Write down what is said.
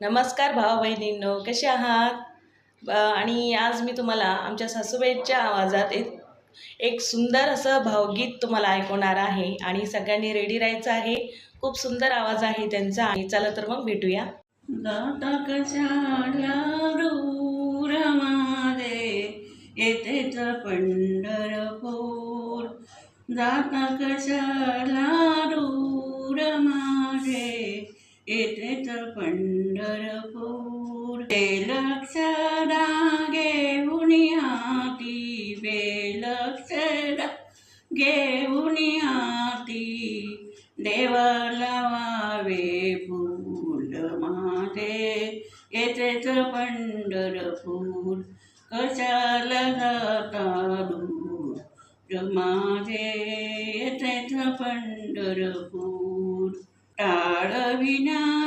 नमस्कार भाऊ बहिणींनो कसे आहात? आणि आज मी तुम्हाला आमच्या सासूबाईच्या आवाजात एक एक सुंदर असं भावगीत तुम्हाला ऐकवणार आहे आणि सगळ्यांनी रेडी राहायचं आहे. खूप सुंदर आवाज आहे त्यांचा आणि चला तर मग भेटूया. दाता कशाला येतेच पंढरपूर. जाता कशाला रू येतेच पंढरपूर. ते लक्षदा घेऊन हाती बेलक्षदा घेऊन हाती देवाला वावे फूल येथे तर पंढरपूर कशाला जाता दूर? माझे येतेच पंढरपूर. அடவினார்